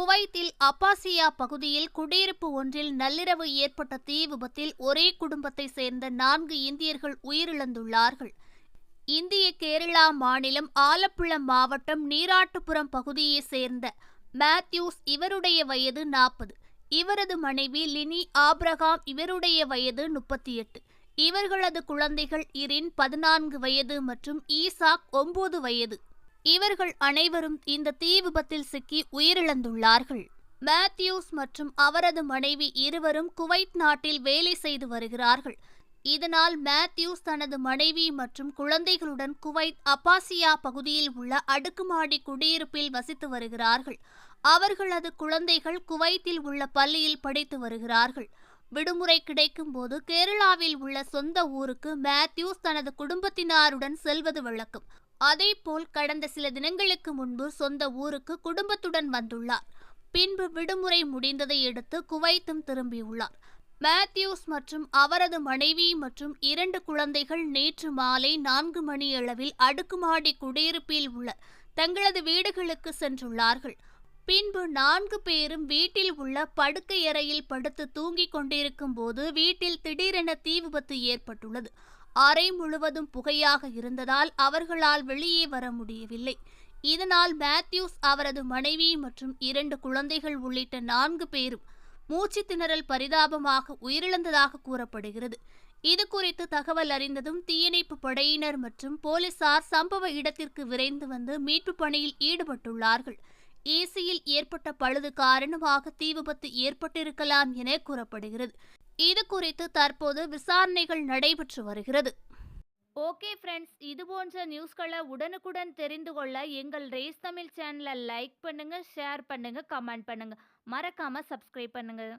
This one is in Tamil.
குவைத்தில் அப்பாசியா பகுதியில் குடியிருப்பு ஒன்றில் நள்ளிரவு ஏற்பட்ட தீ விபத்தில் ஒரே குடும்பத்தை சேர்ந்த நான்கு இந்தியர்கள் உயிரிழந்துள்ளார்கள். இந்திய கேரளா மாநிலம் ஆலப்புழம் மாவட்டம் நீராட்டுப்புறம் பகுதியைச் சேர்ந்த மேத்யூஸ் இவருடைய வயது நாற்பது. இவரது மனைவி லினி ஆப்ரகாம் இவருடைய வயது முப்பத்தி எட்டு இவர்களது குழந்தைகள் இரின் பதினான்கு வயது மற்றும் ஈசாக் ஒன்பது வயது. இவர்கள் அனைவரும் இந்த தீ விபத்தில் சிக்கி உயிரிழந்துள்ளார்கள். மேத்யூஸ் மற்றும் அவரது மனைவி இருவரும் குவைத் நாட்டில் வேலை செய்து வருகிறார்கள். இதனால் மேத்யூஸ் தனது மனைவி மற்றும் குழந்தைகளுடன் குவைத் அப்பாசியா பகுதியில் உள்ள அடுக்குமாடி குடியிருப்பில் வசித்து வருகிறார்கள். அவர்களது குழந்தைகள் குவைத்தில் உள்ள பள்ளியில் படித்து வருகிறார்கள். விடுமுறை கிடைக்கும் போது கேரளாவில் உள்ள சொந்த ஊருக்கு மேத்யூஸ் தனது குடும்பத்தினாருடன் செல்வது வழக்கம். அதேபோல் கடந்த சில தினங்களுக்கு முன்பு சொந்த ஊருக்கு குடும்பத்துடன் வந்துள்ளார். பின்பு விடுமுறை முடிந்ததை அடுத்து குவைத்தும் திரும்பியுள்ளார். மேத்யூஸ் மற்றும் அவரது மனைவி மற்றும் இரண்டு குழந்தைகள் நேற்று மாலை நான்கு மணியளவில் அடுக்குமாடி குடியிருப்பில் உள்ள தங்களது வீடுகளுக்கு சென்றுள்ளார்கள். பின்பு நான்கு பேரும் வீட்டில் உள்ள படுக்கையறையில் படுத்து தூங்கிக் கொண்டிருக்கும் போது வீட்டில் திடீரென தீ விபத்து ஏற்பட்டுள்ளது. அறை முழுவதும் புகையாக இருந்ததால் அவர்களால் வெளியே வர முடியவில்லை. இதனால் மேத்யூஸ் அவரது மனைவி மற்றும் இரண்டு குழந்தைகள் உள்ளிட்ட நான்கு பேரும் மூச்சு திணறல் பரிதாபமாக உயிரிழந்ததாக கூறப்படுகிறது. இது குறித்து தகவல் அறிந்ததும் தீயணைப்பு படையினர் மற்றும் போலீசார் சம்பவ இடத்திற்கு விரைந்து வந்து மீட்பு பணியில் ஈடுபட்டுள்ளார்கள். ஏசியில் ஏற்பட்ட பழுது காரணமாக தீ விபத்து ஏற்பட்டிருக்கலாம் என கூறப்படுகிறது. இது குறித்து தற்போது விசாரணைகள் நடைபெற்று வருகிறது. ஓகே ஃப்ரெண்ட்ஸ் இது போன்ற நியூஸ்களை உடனுக்குடன் தெரிந்து கொள்ள எங்கள் ரேஸ் தமிழ் சேனலை லைக் பண்ணுங்க ஷேர் பண்ணுங்க கமெண்ட் பண்ணுங்க. மறக்காம சப்ஸ்கிரைப் பண்ணுங்கள்